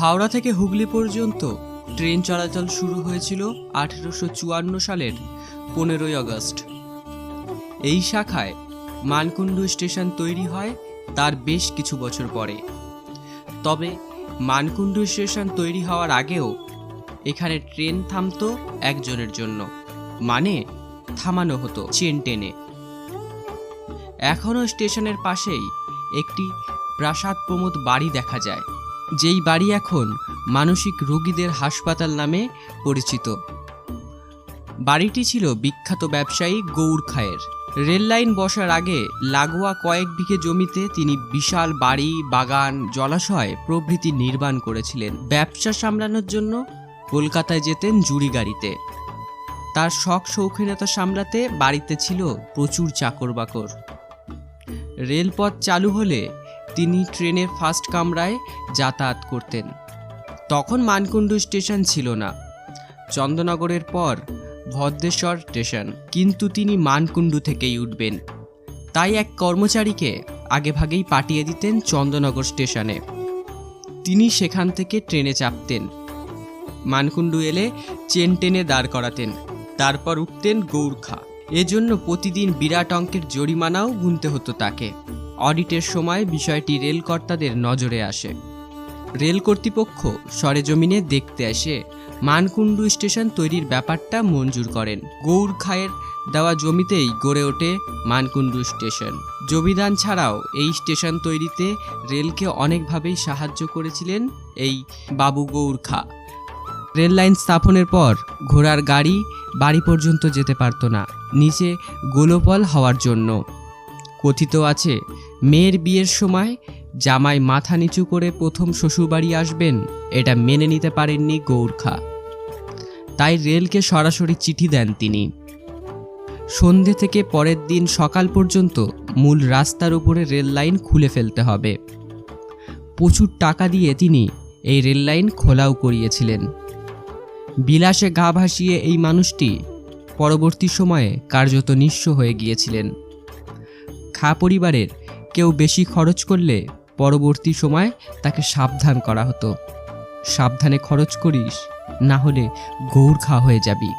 হাওড়া থেকে হুগলি পর্যন্ত ট্রেন চলাচল শুরু হয়েছিল আঠেরোশো চুয়ান্ন সালের পনেরোই আগস্ট। এই শাখায় মানকুণ্ডু স্টেশন তৈরি হয় তার বেশ কিছু বছর পরে। তবে মানকুণ্ডু স্টেশন তৈরি হওয়ার আগেও এখানে ট্রেন থামতো একজনের জন্য মানে থামানো হতো চেন টেনে। এখনও স্টেশনের পাশেই একটি প্রাসাদ প্রমোদ বাড়ি দেখা যায়। যেই বাড়ি এখন মানসিক রোগীদের হাসপাতাল নামে পরিচিত। বাড়িটি ছিল বিখ্যাত ব্যবসায়ী গৌর খায়ের। রেল লাইন বসার আগে লাগোয়া কয়েক বিঘে জমিতে তিনি বিশাল বাড়ি, বাগান, জলাশয় প্রভৃতি নির্মাণ করেছিলেন। ব্যবসা সামলানোর জন্য কলকাতায় যেতেন জুড়ি গাড়িতে। তার শখ শৌখিনতা সামলাতে বাড়িতে ছিল প্রচুর চাকর বাকর রেলপথ চালু হলে তিনি ট্রেনের ফার্স্ট কামরায় যাতায়াত করতেন। তখন মানকুণ্ডু স্টেশন ছিল না। চন্দননগরের পর ভদ্রেশ্বর স্টেশন। কিন্তু তিনি মানকুণ্ডু থেকেই উঠবেন। তাই এক কর্মচারীকে আগেভাগেই পাঠিয়ে দিতেন চন্দননগর স্টেশনে। তিনি সেখান থেকে ট্রেনে চাপতেন। মানকুণ্ডু এলে চেন টেনে দাঁড় করাতেন। তারপর উঠতেন গৌরখা। এজন্য প্রতিদিন বিরাট অঙ্কের জরিমানাও গুনতে হতো তাকে। অডিটের সময় বিষয়টি রেল কর্তাদের নজরে আসে। রেল কর্তৃপক্ষ সরেজমিনে দেখতে আসে মানকুণ্ডু স্টেশন তৈরির ব্যাপারটা মঞ্জুর করেন। গৌর খায়ের দেওয়া জমিতেই গড়ে ওঠে মানকুণ্ডু স্টেশন। জমিদান ছাড়াও এই স্টেশন তৈরিতে রেলকে অনেকভাবেই সাহায্য করেছিলেন এই বাবু গৌর খা। রেল লাইন স্থাপনের পর ঘোড়ার গাড়ি বাড়ি পর্যন্ত যেতে পারতো না। নিচে গোলপল হওয়ার জন্য কথিত আছে, মেয়ের বিয়ের সময় জামাই মাথা নিচু করে প্রথম শ্বশুরবাড়ি আসবেন, এটা মেনে নিতে পারেননি গৌরখা। তাই রেলকে সরাসরি চিঠি দেন তিনি। সন্ধে থেকে পরের দিন সকাল পর্যন্ত মূল রাস্তার উপরে রেল লাইন খুলে ফেলতে হবে। প্রচুর টাকা দিয়ে তিনি এই রেল লাইন খোলাও করিয়েছিলেন। বিলাসে গা ভাসিয়ে এই মানুষটি পরবর্তী সময়ে কার্যত নিঃস্ব হয়ে গিয়েছিলেন। খা পরিবারের, কেউ বেশি খরচ করলে পরবর্তী সময় তাকে সাবধান করা হতো। সাবধানে খরচ করিস, না হলে গৌর খা হয়ে যাবি।